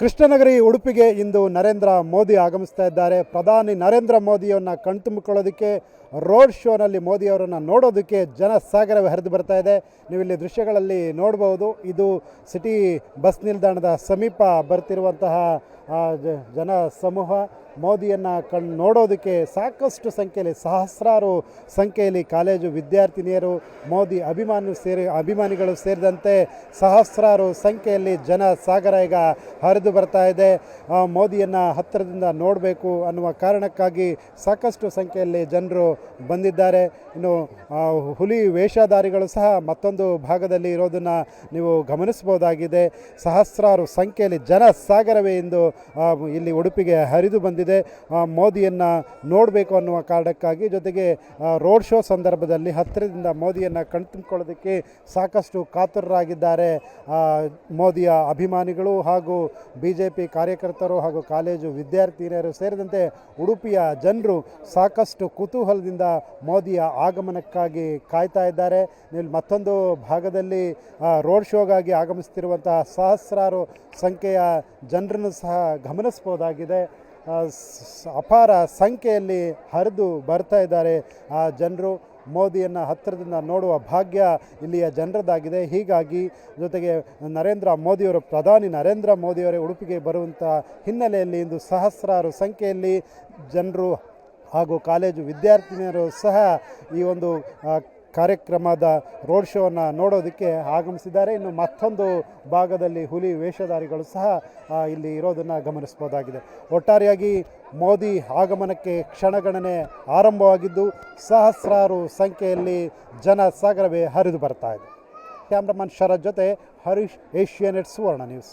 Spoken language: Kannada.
ಕೃಷ್ಣನಗರಿ ಉಡುಪಿಗೆ ಇಂದು ನರೇಂದ್ರ ಮೋದಿ ಆಗಮಿಸ್ತಾ ಇದ್ದಾರೆ. ಪ್ರಧಾನಿ ನರೇಂದ್ರ ಮೋದಿಯನ್ನು ಕಣ್ತುಂಬಿಕೊಳ್ಳೋದಕ್ಕೆ ರೋಡ್ ಶೋನಲ್ಲಿ ಮೋದಿಯವರನ್ನು ನೋಡೋದಕ್ಕೆ ಜನ ಸಾಗರವೇ ಹರಿದು ಬರ್ತಾ ಇದೆ. ನೀವು ಇಲ್ಲಿ ದೃಶ್ಯಗಳಲ್ಲಿ ನೋಡ್ಬೋದು, ಇದು ಸಿಟಿ ಬಸ್ ನಿಲ್ದಾಣದ ಸಮೀಪ ಬರ್ತಿರುವಂತಹ ಜನ ಸಮೂಹ ಮೋದಿಯನ್ನು ಕಣ್ ನೋಡೋದಕ್ಕೆ ಸಾಕಷ್ಟು ಸಂಖ್ಯೆಯಲ್ಲಿ ಸಹಸ್ರಾರು ಸಂಖ್ಯೆಯಲ್ಲಿ ಕಾಲೇಜು ವಿದ್ಯಾರ್ಥಿನಿಯರು ಮೋದಿ ಅಭಿಮಾನಿ ಸೇರಿ ಅಭಿಮಾನಿಗಳು ಸೇರಿದಂತೆ ಸಹಸ್ರಾರು ಸಂಖ್ಯೆಯಲ್ಲಿ ಜನ ಸಾಗರ ಈಗ ಹರಿದು ಬರ್ತಾ ಇದೆ. ಮೋದಿಯನ್ನು ಹತ್ತಿರದಿಂದ ನೋಡಬೇಕು ಅನ್ನುವ ಕಾರಣಕ್ಕಾಗಿ ಸಾಕಷ್ಟು ಸಂಖ್ಯೆಯಲ್ಲಿ ಜನರು ಬಂದಿದ್ದಾರೆ. ಇನ್ನು ಹುಲಿ ವೇಷಧಾರಿಗಳು ಸಹ ಮತ್ತೊಂದು ಭಾಗದಲ್ಲಿ ಇರೋದನ್ನು ನೀವು ಗಮನಿಸ್ಬೋದಾಗಿದೆ ಸಹಸ್ರಾರು ಸಂಖ್ಯೆಯಲ್ಲಿ ಜನ ಸಾಗರವೇ ಆ, ಇಲ್ಲಿ ಉಡುಪಿಗೆ ಹರಿದು ಬಂದಿದೆ. ಮೋದಿಯನ್ನು ನೋಡಬೇಕು ಅನ್ನುವ ಕಾರಣಕ್ಕಾಗಿ ಜೊತೆಗೆ ರೋಡ್ ಶೋ ಸಂದರ್ಭದಲ್ಲಿ ಹತ್ತಿರದಿಂದ ಮೋದಿಯನ್ನು ಕಣ್ತುಂಬಿಕೊಳ್ಳೋದಕ್ಕೆ ಸಾಕಷ್ಟು ಕಾತುರರಾಗಿದ್ದಾರೆ. ಮೋದಿಯ ಅಭಿಮಾನಿಗಳು ಹಾಗೂ ಬಿ ಜೆ ಪಿ ಕಾರ್ಯಕರ್ತರು ಹಾಗೂ ಕಾಲೇಜು ವಿದ್ಯಾರ್ಥಿನಿಯರು ಸೇರಿದಂತೆ ಉಡುಪಿಯ ಜನರು ಸಾಕಷ್ಟು ಕುತೂಹಲದಿಂದ ಮೋದಿಯ ಆಗಮನಕ್ಕಾಗಿ ಕಾಯ್ತಾ ಇದ್ದಾರೆ. ಇಲ್ಲಿ ಮತ್ತೊಂದು ಭಾಗದಲ್ಲಿ ರೋಡ್ ಶೋಗಾಗಿ ಆಗಮಿಸುತ್ತಿರುವಂತಹ ಸಹಸ್ರಾರು ಸಂಖ್ಯೆಯ ಜನರನ್ನು ಸಹ ಗಮನಿಸ್ಬೋದಾಗಿದೆ ಅಪಾರ ಸಂಖ್ಯೆಯಲ್ಲಿ ಹರಿದು ಬರ್ತಾ ಇದ್ದಾರೆ. ಆ, ಜನರು ಮೋದಿಯನ್ನು ಹತ್ತಿರದಿಂದ ನೋಡುವ ಭಾಗ್ಯ ಇಲ್ಲಿಯ ಜನರದಾಗಿದೆ. ಹೀಗಾಗಿ ಜೊತೆಗೆ ನರೇಂದ್ರ ಮೋದಿಯವರು, ಪ್ರಧಾನಿ ನರೇಂದ್ರ ಮೋದಿಯವರೇ ಉಡುಪಿಗೆ ಬರುವಂಥ ಹಿನ್ನೆಲೆಯಲ್ಲಿ ಇಂದು ಸಹಸ್ರಾರು ಸಂಖ್ಯೆಯಲ್ಲಿ ಜನರು ಹಾಗೂ ಕಾಲೇಜು ವಿದ್ಯಾರ್ಥಿನಿಯರು ಸಹ ಈ ಒಂದು ಕಾರ್ಯಕ್ರಮದ ರೋಡ್ ಶೋವನ್ನು ನೋಡೋದಕ್ಕೆ ಆಗಮಿಸಿದ್ದಾರೆ. ಇನ್ನು ಮತ್ತೊಂದು ಭಾಗದಲ್ಲಿ ಹುಲಿ ವೇಷಧಾರಿಗಳು ಸಹ ಇಲ್ಲಿ ಇರೋದನ್ನು ಗಮನಿಸ್ಬೋದಾಗಿದೆ ಒಟ್ಟಾರೆಯಾಗಿ ಮೋದಿ ಆಗಮನಕ್ಕೆ ಕ್ಷಣಗಣನೆ ಆರಂಭವಾಗಿದ್ದು, ಸಹಸ್ರಾರು ಸಂಖ್ಯೆಯಲ್ಲಿ ಜನ ಸಾಗರವೇ ಹರಿದು ಬರ್ತಾ ಇದೆ. ಕ್ಯಾಮ್ರಾಮನ್ ಶರತ್ ಜೊತೆ ಹರೀಶ್ ಏಷ್ಯಾನೆಟ್ ಸುವರ್ಣ ನ್ಯೂಸ್.